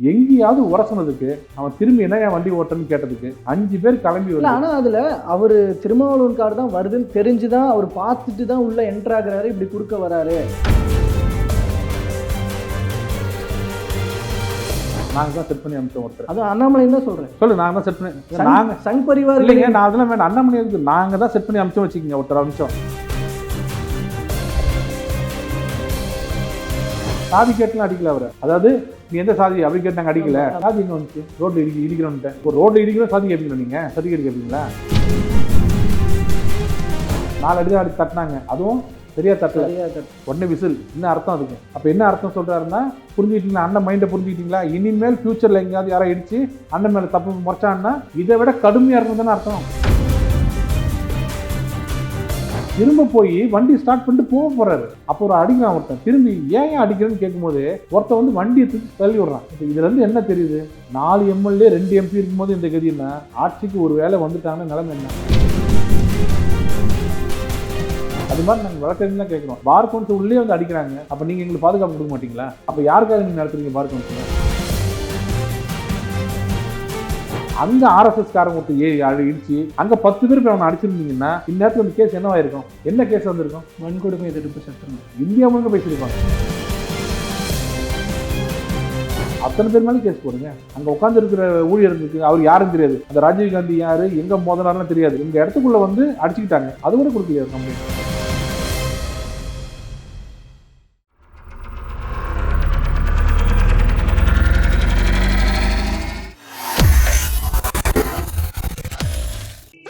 எங்கேயாவது உரசனதுக்கு அவன் திரும்பி என்ன என் வண்டி ஓட்டன்னு கேட்டதுக்கு அஞ்சு பேர் கிளம்பி இல்ல வந்து ஆனா அதுல அவர் திருமாவளவன் கார் தான் வருதுன்னு தெரிஞ்சுதான் அவர் பார்த்துட்டு தான் உள்ள என்டர் ஆகுறாரு இப்படி குறுக்க வராரு. நாங்க தான் செட் பண்ணி அனுப்பிச்சோம் ஒருத்தர். அதுவும் அண்ணாமலைன்னு தான் சொல்றேன். சொல்லு நாங்க தான் செட் பண்ணி சங்- நாங்க சங் பரிவார் இல்லைங்க நான் அதெல்லாம் வேண்டாம். அண்ணாமணி இருக்கு நாங்க தான் செட் பண்ணி அனுப்பிச்சோம் வச்சுக்கோங்க ஒருத்தர் அனுப்பிச்சோம். சாதி கேட்டுலாம் அடிக்கல அவர். அதாவது நீ எந்த சாதி அப்படி கேட்டு நாங்க அடிக்கல? சாதி எங்க வந்துச்சு? ரோட்ல இடிக்க இடிக்கிறோன்ட்டு ஒரு ரோட்ல இடிக்கிறோம் சாதி கேட்பீங்களா நீங்க? சர்டிஃபிகேட் கேட்பீங்களா? நாலு அடி தான் அடி தட்டினாங்க. அதுவும் சரியா தட்டல. உடனே விசில். என்ன அர்த்தம் அதுக்கு? அப்போ என்ன அர்த்தம் சொல்றாருன்னா புரிஞ்சுக்கிட்டீங்களா? அண்ணன் மைண்டை புரிஞ்சுக்கிட்டீங்களா? இனிமேல் ஃபியூச்சரில் எங்கேயாவது யாரோ இடிச்சு அண்ணன் மேலே தப்பு முறைச்சான்னா இதை விட கடுமையாக இருக்கும் தானே அர்த்தம். திரும்ப போய் வண்டி ஸ்டார்ட் பண்ணிட்டு போக போறாரு. அப்போ ஒரு அடிக்கிறான் ஒருத்தன் திரும்பி ஏன் ஏன் அடிக்கிறேன்னு கேட்கும்போது ஒருத்தன் வந்து வண்டியை தூக்கி தள்ளி விடுறான். இப்போ இதுல இருந்து என்ன தெரியுது? நாலு எம்எல்ஏ ரெண்டு எம்பி இருக்கும்போது இந்த கதின்னா ஆட்சிக்கு ஒரு வேலை வந்துட்டாங்கன்னா நிலைமை என்ன? அது மாதிரி நாங்கள் வழக்கறிஞர் தான் கேட்குறோம் பார் கவுன்சில் உள்ளே வந்து அடிக்கிறாங்க. அப்போ நீங்கள் எங்களுக்கு பாதுகாப்பு கொடுக்க மாட்டீங்களா? அப்போ யாருக்காக நீங்கள் நடத்துறீங்க பார் கவுன்சில் அங்கே ஆர்எஸ்எஸ் காரங்க ஒருத்தர் ஏறி அடி இடிச்சு அங்கே பத்து பேர் அவனை அடிச்சிருந்தீங்கன்னா இந்நேரத்தில் இந்த கேஸ் என்னவாயிருக்கும் என்ன கேஸ் வந்திருக்கும்? வன்கொடுமை எதிர்ப்பு சட்டம் இந்தியா முழுக்க பேசியிருப்பாங்க. அத்தனை பேர் மேலே கேஸ் போடுங்க. அங்கே உட்கார்ந்து இருக்கிற ஊழியர்களுக்கு அவர் யாரும் தெரியாது. அந்த ராஜீவ் காந்தி யாரு எங்க மோதனாருன்னு தெரியாது. இந்த இடத்துக்குள்ள வந்து அடிச்சுக்கிட்டாங்க. அது கூட கொடுக்கலையா கம்ப்ளைண்ட்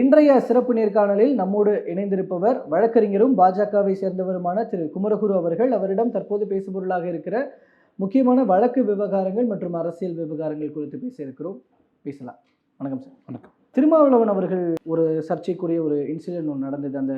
இன்றைய சிறப்பு நேர்காணலில் நம்மோடு இணைந்திருப்பவர் வழக்கறிஞரும் பாஜகவை சேர்ந்தவருமான திரு குமரகுரு அவர்கள். அவரிடம் தற்போது பேசுபொருளாக இருக்கிற முக்கியமான வழக்கு விவகாரங்கள் மற்றும் அரசியல் விவகாரங்கள் குறித்து பேச இருக்கிறோம். பேசலாம். வணக்கம் சார். வணக்கம். திருமாவளவன் அவர்கள் ஒரு சர்ச்சைக்குரிய ஒரு இன்சிடென்ட் ஒன்று நடந்தது. அந்த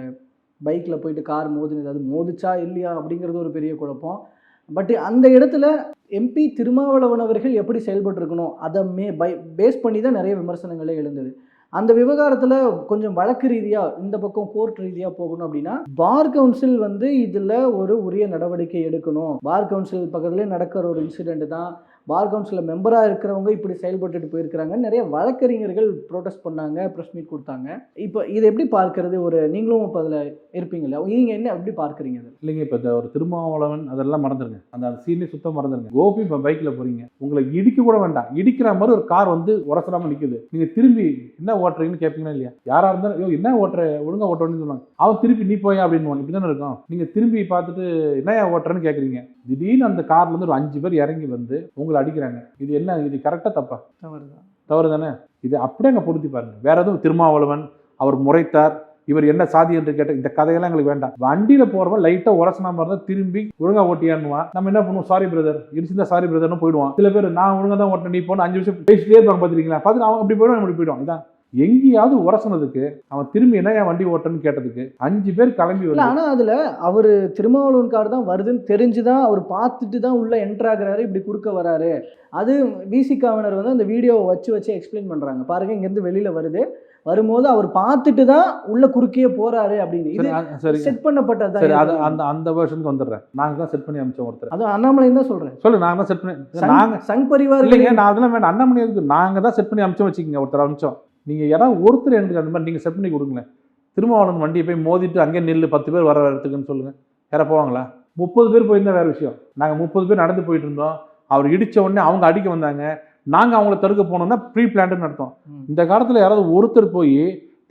பைக்கில் போயிட்டு கார் மோதினது. அது மோதிச்சா இல்லையா அப்படிங்கிறது ஒரு பெரிய குழப்பம். பட் அந்த இடத்துல எம்பி திருமாவளவன் அவர்கள் எப்படி செயல்பட்டிருக்கணும்? அதை மே பை பேஸ் பண்ணி தான் நிறைய விமர்சனங்களே எழுந்தது. அந்த விவகாரத்தில் கொஞ்சம் வழக்கு ரீதியாக இந்த பக்கம் கோர்ட் ரீதியாக போகணும் அப்படின்னா பார் கவுன்சில் வந்து இதில் ஒரு உரிய நடவடிக்கை எடுக்கணும். பார் கவுன்சில் பக்கத்துலேயே நடக்கிற ஒரு இன்சிடெண்ட் தான். பார் கவுன்சிலில் மெம்பராக இருக்கிறவங்க இப்படி செயல்பட்டுட்டு போயிருக்கிறாங்க நிறைய வழக்கறிஞர்கள் ப்ரொடெஸ்ட் பண்ணாங்க ப்ரெஸ் மீட் கொடுத்தாங்க. இப்போ இதை எப்படி பார்க்கறது? ஒரு நீங்களும் இப்போ அதில் இருப்பீங்களா நீங்கள் என்ன எப்படி பார்க்குறீங்க அது? இல்லைங்க இப்போ இந்த ஒரு திருமாவளவன் அதெல்லாம் மறந்துருங்க. அந்த சீனே சுத்தம் மறந்துருங்க. கோபி இப்போ பைக்கில் போகிறீங்க உங்களை இடிக்க கூட வேண்டாம். இடிக்கிற மாதிரி ஒரு கார் வந்து உரசலாமல் நிற்குது நீங்கள் திரும்பி என்ன ஓட்டுறீங்கன்னு கேட்பீங்களா இல்லையா? யாராக இருந்தாலும் ஐயோ என்ன ஓட்டுற? ஒழுங்கா ஓட்டுறேன்னு சொல்லுவாங்க. அவன் திருப்பி நீ போயா? அப்படின்னு இப்படி தானே இருக்கும். நீங்கள் திரும்பி பார்த்துட்டு என்ன ஓட்டுறேன்னு கேட்குறீங்க திடீர்னு அந்த கார்லேருந்து ஒரு அஞ்சு பேர் இறங்கி வந்து உங்களை அடிக்கிறாங்க. இது என்ன இது கரெக்டாக தப்பா? தவறுதான். தவறு தானே இது அப்படியே அங்கே பொருத்தி பாருங்க. வேற எதுவும்? திருமாவளவன் அவர் முறைத்தார். இவர் என்ன சாதி என்று கேட்ட இந்த கதையெல்லாம் எங்களுக்கு வேண்டாம். வண்டியில போறவன் லைட்டா உரசனாம இருந்தா திரும்பி ஒழுங்கா ஓட்டியான்னுவான். நம்ம என்ன பண்ணுவோம்? சாரி பிரதர் இடிச்சிருந்தா சாரி பிரதர்னு போயிடுவான். சில பேர் நான் ஒழுங்கா தான் ஓட்டினேன். நீ போன அஞ்சு வருஷம் பேசிட்டே இருப்பாங்க பாத்துருக்கீங்களா பார்த்துட்டு அவன் அப்படி போயிடுவான் இப்படி போயிடுவான் இதான் எங்கேயாவது உரசனதுக்கு அவன் திரும்பி என்ன என் வண்டி ஓட்டன்னு கேட்டதுக்கு அஞ்சு பேர் கிளம்பி வந்து ஆனால் அதில் அவர் திருமாவளவன் கார் தான் வருதுன்னு தெரிஞ்சு தான் அவர் பார்த்துட்டு தான் உள்ளே என்ட்ரு ஆகுறாரு இப்படி குறுக்க வராரு. அது விசிகாவினர் வந்து அந்த வீடியோவை வச்சு வச்சு எக்ஸ்பிளைன் பண்ணுறாங்க பாருங்க இங்கேருந்து வெளியில் வருது. வரும்போது அவர் பார்த்துட்டு தான் உள்ள குறுக்கே போறாரு அப்படின்னு. சரி செட் பண்ணப்பட்டது சரி அது அந்த அந்த வேர்ஷனுக்கு வந்துடுறேன். நாங்க தான் செட் பண்ணி அமிச்சோம் ஒருத்தர். அதுவும் அண்ணாமலைன்னு தான் சொல்றேன் சொல்லு நாங்க தான் செட் பண்ணி நாங்க சங் பரிவார் இல்லைங்க நான் அதெல்லாம் வேண்டாம். இருக்கு நாங்க தான் செட் பண்ணி அமிச்சோம் வச்சுக்கோங்க ஒருத்தர் அமிச்சோம். நீங்க யாராவது ஒருத்தர் எனக்கு அந்த மாதிரி நீங்க செட் பண்ணி கொடுங்களேன். திருமாவளவன் வண்டியை போய் மோதிட்டு அங்கே நில்லு பத்து பேர் வர இடத்துக்குன்னு சொல்லுங்க. யாரா போவாங்களா? முப்பது பேர் போயிருந்தா வேற விஷயம். நாங்க முப்பது பேர் நடந்து போயிட்டு இருந்தோம். அவர் இடிச்ச உடனே அவங்க அடிக்க வந்தாங்க. நாங்க அவங்கள தடுக்க போனோம்னா ப்ரீ பிளான்ட்னு அர்த்தம். ம். இந்த காலத்துல யாராவது ஒருத்தர் போய்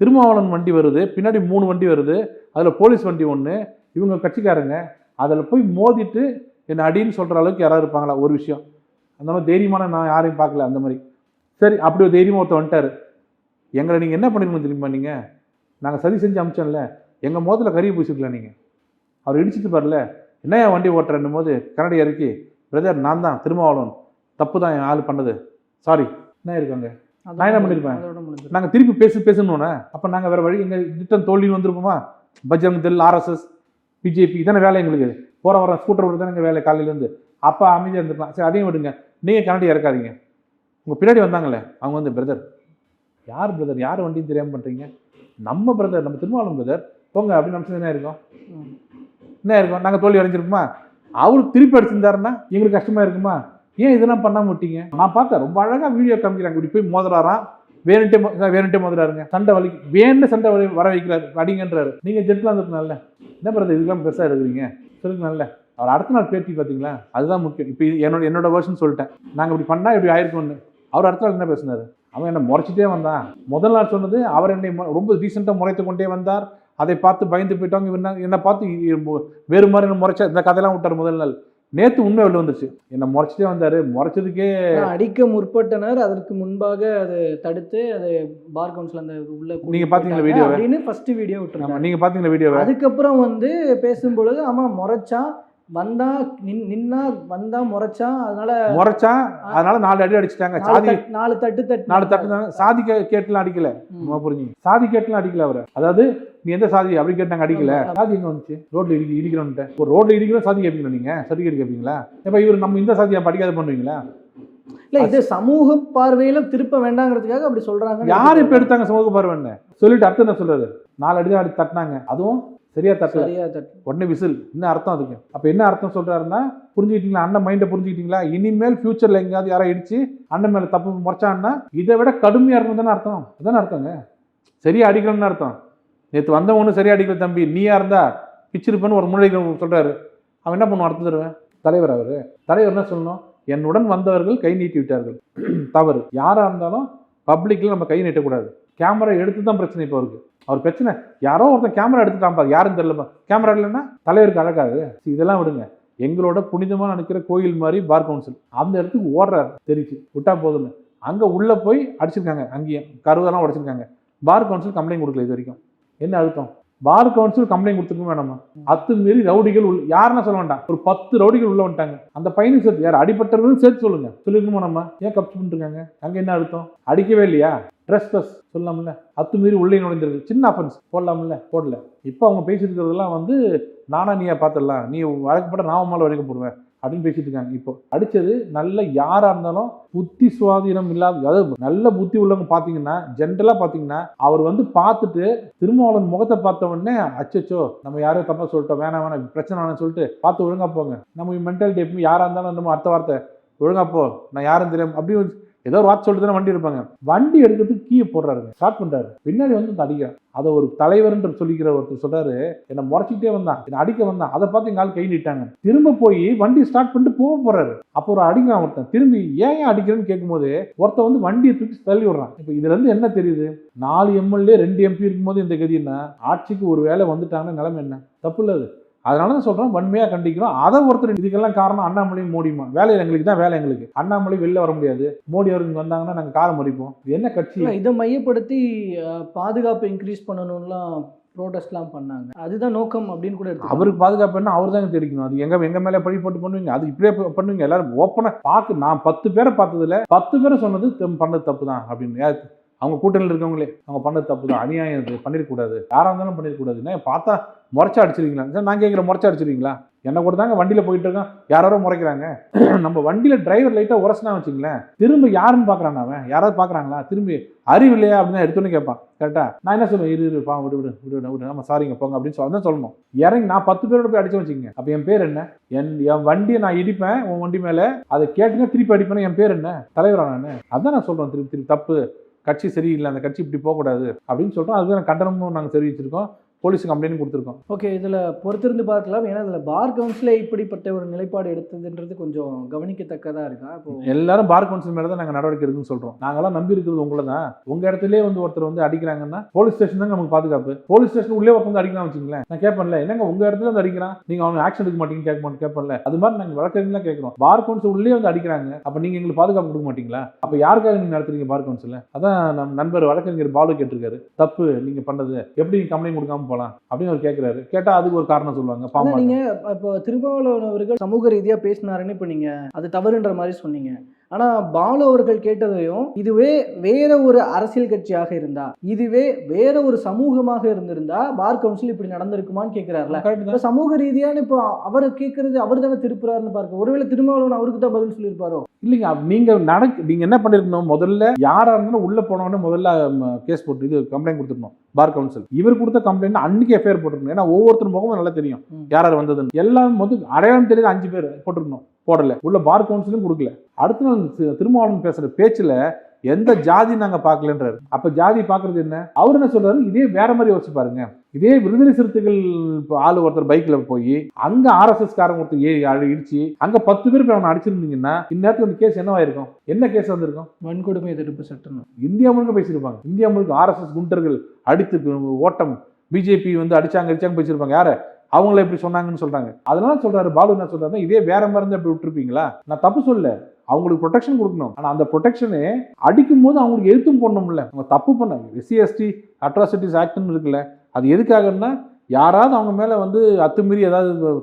திருமாவளவன் வண்டி வருது பின்னாடி மூணு வண்டி வருது அதுல போலீஸ் வண்டி ஒன்று இவங்க கட்சிக்காரங்க அதில் போய் மோதிட்டு என்னை அடின்னு சொல்ற அளவுக்கு யாராவது இருப்பாங்களா? ஒரு விஷயம். அந்த மாதிரி தைரியமான நான் யாரையும் பார்க்கல அந்த மாதிரி. சரி அப்படி ஒரு தைரியமாக ஒருத்தர் வந்துட்டாரு. எங்களை நீங்கள் என்ன பண்ணிருக்கணும் தெரியுமா நீங்கள் நாங்கள் சதி செஞ்சு அமிச்சோம்ல. எங்கள் மோதில் கறி பூசிக்கலாம் நீங்கள் அவர் இடிச்சிட்டு பாருல. என்ன என் வண்டி ஓட்டுறேன்னும் போது கரடி இறக்கி பிரதர் நான் தான் திருமாவளவன். தப்பு தான் என் ஆள் பண்ணது. சாரி என்ன இருக்காங்க நான் என்ன முடிஞ்சிடும். நாங்கள் திருப்பி பேசு பேசணும்னே. அப்போ நாங்கள் வேறு வழி எங்கள் திட்டம் தோல்வின்னு வந்திருப்போமா? பஜ்ரங் தள் ஆர்எஸ்எஸ் பிஜேபி இதானே வேலை எங்களுக்கு. போகிற வர ஸ்கூட்டர் ஓட்டு தானே எங்கள் வேலை காலையிலேருந்து அப்போ அமைதியாக இருந்துக்கலாம். சரி அதையும் விடுங்க. நீங்கள் கரண்டி இறக்காதீங்க. உங்கள் பின்னாடி வந்தாங்களே. அவங்க வந்து பிரதர் யார் பிரதர் யார் வண்டியும் தெரியாமல் பண்ணுறீங்க நம்ம பிரதர் நம்ம திருமாவளம் பிரதர் போங்க அப்படின்னு நினச்சது என்ன இருக்கும் ம். என்ன இருக்கும் நாங்கள் தோல்வி அடைஞ்சிருக்குமா? அவர் திருப்பி அடிச்சிருந்தாருன்னா எங்களுக்கு கஷ்டமாக இருக்குமா? ஏன் இதெல்லாம் பண்ணாமல் விட்டீங்க? நான் பார்த்தேன் ரொம்ப அழகாக வீடியோ காமிக்கிறாங்க. இப்படி போய் மோதுறாராம். வேணுட்டே வேணுட்டே மோதுறாருங்க. சண்டை வலி வேணுன்னு சண்டை வலி வர வைக்கிறாரு அடிங்கன்றாரு. நீங்கள் ஜெட்லாம் இருக்கணும்ல என்ன பிரதர் இதுக்கெல்லாம் பெருசாக இருக்கிறீங்க சொல்லுங்கனால அவர் அடுத்த நாள் பேட்டி பார்த்தீங்களா? அதுதான் முக்கியம். இப்போ என்னோட என்னோட வேர்ஷன் சொல்லிட்டேன். நாங்கள் இப்படி பண்ணால் இப்படி ஆயிருக்கும்னு. அவர் அடுத்த நாள் என்ன பேசினார்? அவன் என்ன முறைச்சிட்டே வந்தான். முதல் நாள் சொன்னது அவர் என்னை ரொம்ப டீசெண்டாக முறைத்து கொண்டே வந்தார். அதை பார்த்து பயந்து போயிட்டாங்க. இவன் என்ன- பார்த்து வேறு மாதிரி என்ன முறைச்ச இந்த கதையெல்லாம் விட்டார் முதல் நாள். நேற்று உண்மை வெளில வந்துருச்சு. என்னை முறைச்சிட்டே வந்தார். முறைச்சதுக்கே அடிக்க முற்பட்டனர். அதற்கு முன்பாக அது தடுத்து அது பார் கவுன்சில் அந்த உள்ள கூட்டிட்டு நீங்க பாத்தீங்களா போயிட்டாங்க வீடியோவை? அப்படின்னு ஃபர்ஸ்ட் வீடியோ விட்டுருக்காங்க நீங்கள் பார்த்தீங்களா வீடியோவை? அதுக்கப்புறம் வந்து பேசும்பொழுது ஆமா முறைச்சான். வந்தா நின் நின்னா வந்தா முறைச்சான் அதனால முறைச்சான் அதனால நாலு அடி அடிச்சிட்டாங்க. சாதி நாலு தட்டு தட்டு நாலு தட்டு தானே. சாதி கேட்டுலாம் அடிக்கல. புரிஞ்சுங்க. சாதி கேட்டுலாம் அடிக்கல அவரை. அதாவது நீ எந்த சாதி அப்படி கேட்டாங்க அடிக்கல. சாதி எங்க வந்துச்சு? ரோட்ல இடிக்க இடிக்கிறோன்ட்டு ஒரு ரோட்ல இடிக்கிறோம் சாதி கேட்பீங்களா நீங்க? சர்டிஃபிகேட் கேட்பீங்களா? இப்போ இவர் நம்ம இந்த சாதியை படிக்காத பண்ணுவீங்களா? இல்ல இது சமூக பார்வையில திருப்ப வேண்டாங்கிறதுக்காக அப்படி சொல்றாங்க. யார் இப்போ எடுத்தாங்க சமூக பார்வைன்னு சொல்லிட்டு அர்த்தம் என்ன சொல்றாரு நாலு அடி தான் அடி தட்டினாங்க. அதுவும் சரியா தட்டல. சரியா தட்டு உடனே விசில். என்ன அர்த்தம் அதுக்கு? அப்போ என்ன அர்த்தம் சொல்றாருன்னா புரிஞ்சுக்கிட்டீங்களா? அண்ணன் மைண்டை புரிஞ்சுக்கிட்டீங்களா? இனிமேல் ஃபியூச்சர்ல எங்கேயாவது யாரோ இடிச்சு அண்ணன் மேல தப்பு முறைச்சான்னா இதை விட கடுமையா இருக்கும் தானே அர்த்தம்? அதானே அர்த்தங்க. சரியா அடிக்கணும்னு அர்த்தம். நேற்று வந்தவனும் சரியா அடிக்கல தம்பி. நீயா இருந்தா பிச்சிருப்பேன்னு ஒரு முன்னாடி சொல்றாரு. அவன் என்ன பண்ணுவான்? அடுத்து தருவேன் தலைவர் அவரு. தலைவர் என்ன சொல்லணும்? என்னுடன் வந்தவர்கள் கை நீட்டி விட்டார்கள் தவறு. யாரா இருந்தாலும் பப்ளிக்ல நம்ம கை நீட்டக்கூடாது. கேமரா எடுத்து தான் பிரச்சனை இப்போ இருக்கு அவர் பிரச்சனை யாரோ ஒருத்தன் கேமரா எடுத்துட்டான் பாரு யாருன்னு தெரியல கேமரா இல்லைன்னா தலைவருக்கு அழகாது. இதெல்லாம் விடுங்க. எங்களோட புனிதமாக நினைக்கிற கோயில் மாதிரி பார் கவுன்சில். அந்த இடத்துக்கு ஓடுறாரு தெரிச்சு விட்டா போதும்னு. அங்கே உள்ளே போய் அடிச்சிருக்காங்க அங்கேயும் கருவெல்லாம் உடைச்சிருக்காங்க. பார் கவுன்சில் கம்ப்ளைண்ட் கொடுக்கல இது வரைக்கும். என்ன அழுத்தம்? பார் கவுன்சில் கம்ப்ளைண்ட் கொடுத்துருக்க வேணாமா அத்துமீறி ரவுடிகள் உள்ள யாருன்னா சொல்ல வேண்டாம். ஒரு பத்து ரவுடிகள் உள்ள வந்துட்டாங்க. அந்த பையனுக்கு சேர்த்து யார் அடிபட்டவர்களும் சேர்த்து சொல்லுங்க. சொல்லிருக்கோமா நம்ம? ஏன் கப்ச்சு பண்ணிருக்காங்க அங்கே என்ன அர்த்தம் அடிக்கவே இல்லையா? ட்ரெஸ் ட்ரெஸ் சொல்லலாம்ல அத்துமீறி உள்ளே நுழைஞ்சிருக்கு சின்ன அஃபென்ஸ் போடலாம்ல? போடல. இப்போ அவங்க பேசியிருக்கிறதெல்லாம் வந்து நானா நீயா பார்த்துடலாம். நீ வழக்கப்பட்ட நான் மேலே வரைக்கும் போடுவேன். அப்படின்னு பேசிட்டு இருக்காங்க. இப்போ அடிச்சது நல்ல யாரா இருந்தாலும் புத்தி சுவாதீனம் இல்லாத அதாவது நல்ல புத்தி உள்ளவங்க பார்த்தீங்கன்னா ஜென்ரலாக பார்த்தீங்கன்னா அவர் வந்து பார்த்துட்டு திருமாவளவன் முகத்தை பார்த்த உடனே அச்சச்சோ நம்ம யாரோ தப்பா சொல்லிட்டோம் வேணாம் வேணாம் பிரச்சனை வேணாம்னு சொல்லிட்டு பார்த்து ஒழுங்கா போங்க. நம்ம மென்டாலிட்டி எப்பவுமே யாரா இருந்தாலும் நம்ம அடுத்த வார்த்தை ஒழுங்கா போ நான் யாரும் தெரியாம அப்படி ஏதோ ஒரு வார்த்தை சொல்லிட்டு வண்டி இருப்பாங்க வண்டி எடுக்கிறதுக்கு கீயை போடுறாருங்க. ஸ்டார்ட் பண்றாரு பின்னாடி வந்து அடிக்கிறார் அடிக்கிறான். அதை ஒரு தலைவர்ன்ற சொல்லிக்கிற ஒருத்தர் சொல்றாரு. என்னை முறைச்சிக்கிட்டே வந்தான். என்னை அடிக்க வந்தான். அதை பார்த்து எங்க ஆள் கை நீட்டாங்க திரும்ப போய் வண்டி ஸ்டார்ட் பண்ணிட்டு போக போறாரு. அப்போ ஒரு அடிக்கிறான் ஒருத்தன். திரும்பி ஏன் அடிக்கிறேன்னு கேட்கும்போது ஒருத்தன் வந்து வண்டியை தூக்கி தள்ளி விடுறான். இப்போ இதுல இருந்து என்ன தெரியுது? நாலு எம்எல்ஏ ரெண்டு எம்பி இருக்கும்போது இந்த கதின்னா ஆட்சிக்கு ஒரு வேலை வந்துட்டாங்கன்னா நிலைமை என்ன? தப்பு இல்லை அது. அதனால தான் சொல்கிறோம் வன்மையாக கண்டிக்கிறோம். அதை ஒருத்தர் இதுக்கெல்லாம் காரணம் அண்ணாமலையும் மோடியுமா வேலை எங்களுக்கு தான் வேலை எங்களுக்கு. அண்ணாமலை வெளில வர முடியாது. மோடி அவர் இங்கே வந்தாங்கன்னா நாங்கள் காலம் மறிப்போம். இது என்ன கட்சி? இதை மையப்படுத்தி பாதுகாப்பு இன்க்ரீஸ் பண்ணணும்லாம் ப்ரோட்டஸ்ட்லாம் பண்ணாங்க. அதுதான் நோக்கம் அப்படின்னு கூட எடுத்துக்கலாம். அவருக்கு பாதுகாப்பு என்ன அவர் தாங்க தெரிவிக்கணும். அது எங்க எங்க மேல பழி போட்டு பண்ணுவீங்க? அது இப்படியே பண்ணுவீங்க? எல்லாரும் ஓப்பனா பார்க்க நான் பத்து பேரை பார்த்ததுல பத்து பேரை சொன்னது பண்ணது தப்பு தான் அப்படின்னு? அவங்க கூட்டணியில் இருக்கவங்களே அவங்க பண்ணது தப்பு தான் அநியாயம் இது பண்ணிருக்கூடாது யாராக இருந்தாலும் பண்ணிருக்கூடாது பார்த்தா முறைச்சா அடிச்சிருக்கீங்களா சார் நான் கேட்குற முறைச்சா அடிச்சிருவீங்களா? என்ன கூட தாங்க வண்டியில் போயிட்டு இருக்கோம் யாரோ முறைக்கிறாங்க. நம்ம வண்டியில் டிரைவர் லைட்டாக உரசினா வச்சுங்களேன் திரும்ப யாருன்னு பார்க்குறான் அவன்? யாராவது பார்க்குறாங்களா திரும்பி அறிவு இல்லையா? அப்படின்னு எடுத்தோன்னு கேட்பான். கரெக்டாக நான் என்ன சொல்லுவேன் இரு இரு பா விடு விடு விடு விடு நம்ம சாரிங்க போங்க அப்படின்னு சொல்லி தான் சொல்லணும். இறங்கி நான் பத்து பேரோட போய் அடிச்சு வச்சுங்க அப்போ என் பேர் என்ன? என் என் வண்டியை நான் இடிப்பேன் உன் வண்டி மேலே அதை கேட்டுங்க திருப்பி அடிப்பேன் என் பேர் என்ன? தலைவரா நான் அதான் நான் சொல்கிறேன் திருப்பி திருப்பி தப்பு. கட்சி சரியில்லை அந்த கட்சி இப்படி போகக்கூடாது அப்படின்னு சொல்கிறோம் அதுக்கு கண்டனமும் நாங்கள் தெரிவிச்சிருக்கோம். போலீஸ் கம்ப்ளைண்ட் கொடுத்துருக்கோம். ஓகே இதில் பொறுத்திருந்து பார்க்கலாம். ஏன்னா இதில் பார் கவுன்சிலே இப்படிப்பட்ட ஒரு நிலைப்பாடு எடுத்ததுன்றது கொஞ்சம் கவனிக்கத்தக்கதாக இருக்கா? இப்போ எல்லாரும் பார் கவுன்சில் மேலே தான் நாங்கள் நடவடிக்கை எடுக்குன்னு சொல்கிறோம் நாங்களாம் நம்பி இருக்கிறது உங்களை தான் உங்கள் இடத்துலயே வந்து ஒருத்தர் வந்து அடிக்கிறாங்கன்னா போலீஸ் ஸ்டேஷன் தான் நமக்கு பாதுகாப்பு. போலீஸ் ஸ்டேஷன் உள்ளே ஒருத்தர் வந்து அடிக்கலாம் வச்சுங்களேன் நான் கேட்பேன்ல என்னங்க உங்கள் இடத்துல வந்து அடிக்கிறான்? நீங்கள் அவங்க ஆக்ஷன் எடுக்க மாட்டீங்கன்னு கேட்க மாட்டேன் கேட்பேன்ல. அது மாதிரி நாங்கள் வழக்கறிஞர்களாக கேட்குறோம். பார் கவுன்சில் உள்ளே வந்து அடிக்கிறாங்க. அப்போ நீங்கள் எங்களுக்கு பாதுகாப்பு கொடுக்க மாட்டீங்களா? அப்போ யாருக்காக நீங்கள் நடத்துறீங்க பார் கவுன்சில்? அதான் நம்ம நண்பர் வழக்கறிஞர் பாலு கேட்டிருக்காரு. தப்பு நீங்கள் பண்ணது. எப்படி நீங்கள் கம்ப்ளைண்ட் கொடுக்காம போகலாம் அப்படின்னு அவர் கேட்குறாரு கேட்டால் அதுக்கு ஒரு காரணம் சொல்லுவாங்க. பாம்பா நீங்கள் இப்போ திருமாவளவன் அவர்கள் சமூக ரீதியாக பேசினாருன்னு இப்போ நீங்கள் அது தவறுன்ற மாதிரி சொன்னீங்க. ஆனால் பாலு அவர்கள் கேட்டதையும் இதுவே வேற ஒரு அரசியல் கட்சியாக இருந்தா இதுவே வேற ஒரு சமூகமாக இருந்திருந்தா பார் கவுன்சில் இப்படி நடந்திருக்குமான்னு கேட்கிறாருல சமூக ரீதியான இப்போ அவரை கேட்கறது அவர் தானே திருப்புறாருன்னு பார்க்க ஒருவேளை திருமாவளவன் அவருக்கு தான் பதில் சொல்லியிருப்பாரோ? இல்லைங்க நீங்க நடக்க நீங்க என்ன பண்ணிருக்கணும்? முதல்ல யாரா இருந்தாலும் உள்ள போனவொடனே முதல்ல கேஸ் போட்டு இது கம்ப்ளைண்ட் கொடுத்துருக்கணும் பார் கவுன்சில். இவர் கொடுத்த கம்ப்ளைண்ட் அன்னைக்கு எஃப்ஐஆர் போட்டிருக்கணும். ஏன்னா ஒவ்வொருத்தர் முகமும் நல்லா தெரியும். யார் யார் வந்ததுன்னு. எல்லாம் வந்து அடையாளம் தெரியாத அஞ்சு பேர் போட்டிருக்கணும். போடல. உள்ள பார் கவுன்சிலும் கொடுக்கல. அடுத்த நாள் திருமாவளவன் பேசுற பேச்சுல எந்த ஜாதி நாங்க பார்க்கலன்றாரு. அப்ப ஜாதி பார்க்கறது என்ன? அவர் என்ன சொல்றாரு? இதே வேற மாதிரி யோசிச்சு பாருங்க. இதே விடுதலை சிறுத்தைகள் ஆளு ஒருத்தர் பைக்ல போய் அங்க ஆர்எஸ்எஸ் காரங்க ஒருத்தர் ஏறி இடிச்சு அங்க பத்து பேர் அவனை அடிச்சிருந்தீங்கன்னா இந்நேரத்துல இந்த கேஸ் என்னவாயிருக்கும் என்ன கேஸ் வந்திருக்கும்? வன்கொடுமை எதிர்ப்பு சட்டம். இந்தியா முழுக்க பேசியிருப்பாங்க. இந்தியா முழுக்க ஆர்எஸ்எஸ் குண்டர்கள் அடித்து ஓட்டம் பிஜேபி வந்து அடிச்சாங்க அடிச்சாங்க பேசியிருப்பாங்க. யார? அவங்கள எப்படி சொன்னாங்கன்னு சொல்றாங்க. அதனால சொல்றாரு பாலு என்ன சொல்கிறாரு இதே வேற மருந்து அப்படி விட்டுருப்பீங்களா? நான் தப்பு சொல்ல அவங்களுக்கு ப்ரொடெக்ஷன் கொடுக்கணும். ஆனா அந்த ப்ரொடெக்ஷனு அடிக்கும் போது அவங்களுக்கு எழுத்தும் போடணும்ல. அவங்க தப்பு பண்ணாங்க எஸ்சிஎஸ்டி அட்ராசிட்டிஸ் ஆக்ட்னு இருக்குல்ல அது எதுக்காகன்னா யாராவது அவங்க மேல வந்து அத்துமீறி ஏதாவது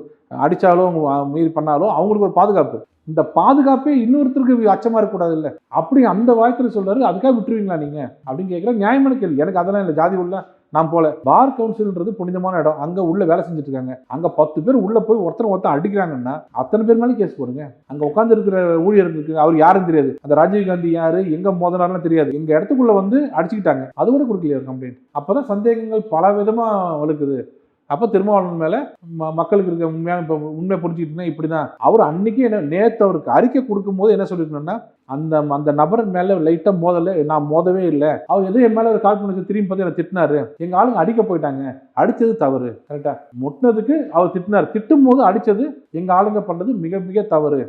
அடித்தாலோ அவங்க மீறி பண்ணாலோ அவங்களுக்கு ஒரு பாதுகாப்பு. இந்த பாதுகாப்பே இன்னொருத்தருக்கு அச்சமாக இருக்கக்கூடாது இல்லை அப்படி அந்த வாய்த்துல சொல்கிறாரு அதுக்காக விட்டுருவீங்களா நீங்கள் அப்படின்னு கேட்குற நியாயமான கேள்வி. எனக்கு அதெல்லாம் இல்லை. ஜாதி உள்ள நான் போல பார் கவுன்சில்ன்றது புனிதமான இடம். அங்க உள்ள வேலை செஞ்சுட்டு இருக்காங்க அங்க பத்து பேர் உள்ள போய் ஒருத்தர் ஒருத்தர் அடிக்கிறாங்கன்னா அத்தனை பேர் மேலே கேஸ் போடுங்க. அங்க உட்கார்ந்து இருக்கிற ஊழியர்களுக்கு அவர் யாரும் தெரியாது. அந்த ராஜீவ் காந்தி யாரு எங்க மோதனார்னு தெரியாது. எங்க இடத்துக்குள்ள வந்து அடிச்சுக்கிட்டாங்க. அது கூட கொடுக்கலையா கம்ப்ளைண்ட் அப்பதான் சந்தேகங்கள் பல விதமா வலுக்குது. அப்போ திருமாவளவன் மேலே ம- மக்களுக்கு இருக்க உண்மையான இப்போ உண்மை புரிஞ்சுக்கிட்டீங்கன்னா இப்படி தான் அவர் அன்னைக்கு என்ன நேற்று அவருக்கு அறிக்கை கொடுக்கும்போது என்ன சொல்லியிருக்கணும்னா அந்த அந்த நபர் மேலே லைட்டாக மோதல நான் மோதவே இல்லை. அவர் எதுவும் என் மேலே ஒரு கால் பண்ணி திரும்பி பார்த்து என்ன திட்டினாரு. எங்கள் ஆளுங்க அடிக்க போயிட்டாங்க. அடித்தது தவறு. கரெக்டாக முட்டினதுக்கு அவர் திட்டினார். திட்டும் போது அடித்தது எங்கள் ஆளுங்க பண்ணுறது மிக மிக தவறு.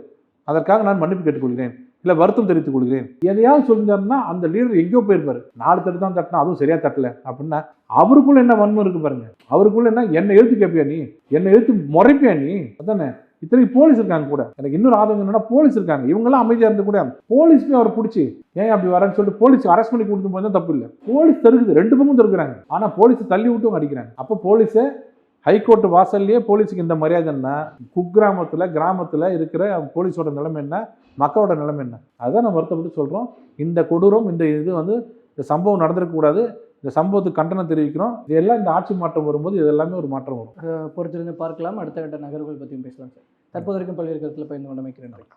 அதற்காக நான் மன்னிப்பு கேட்டுக்கொள்கிறேன். இல்லை வருத்தம் தெரிவித்துக் கொள்கிறேன். எதையாவது சொல்லியிருந்தாருன்னா அந்த லீடர் எங்கேயோ போயிருப்பாரு. நாலு தட்டு தான் தட்டினா அதுவும் சரியா தட்டல. அப்படின்னா அவருக்குள்ள என்ன வன்மம் இருக்கு பாருங்க. அவருக்குள்ள என்ன என்ன எழுத்து கேட்பியா நீ? என்ன எழுத்து முறைப்பியா நீ? அதானே? இத்தனை போலீஸ் இருக்காங்க கூட. எனக்கு இன்னொரு ஆதங்கம் என்னன்னா போலீஸ் இருக்காங்க. இவங்கெல்லாம் அமைதியாக இருந்து கூட போலீஸ் போய் அவரை பிடிச்சி ஏன் அப்படி வரேன்னு சொல்லிட்டு போலீஸ் அரெஸ்ட் பண்ணி கொடுத்து போது தப்பு இல்லை. போலீஸ் தருக்குது ரெண்டு பக்கமும் தருக்குறாங்க ஆனால் போலீஸை தள்ளி விட்டும் அடிக்கிறாங்க. அப்போ போலீஸை ஹைகோர்ட் வாசல்லையே போலீஸுக்கு இந்த மரியாதைன்னா குக்கிராமத்தில் கிராமத்தில் இருக்கிற போலீஸோட நிலைமை என்ன? மக்களோட நிலைமை என்ன? அதுதான் நம்ம வருத்தப்பட்டு சொல்கிறோம் இந்த கொடூரம் இந்த இது வந்து இந்த சம்பவம் நடந்திருக்கக்கூடாது இந்த சம்பவத்துக்கு கண்டனம் தெரிவிக்கிறோம். இது எல்லாம் இந்த ஆட்சி மாற்றம் வரும்போது இது எல்லாமே ஒரு மாற்றம் வரும். பொறுத்திருந்து பார்க்கலாம். அடுத்த கட்ட நகர்வுகள் பற்றியும் பேசலாம் சார். தற்போது இருக்கும் பல்வேறு கருத்தில் பயந்து கொண்டமைக்கிறேன் நன்றி.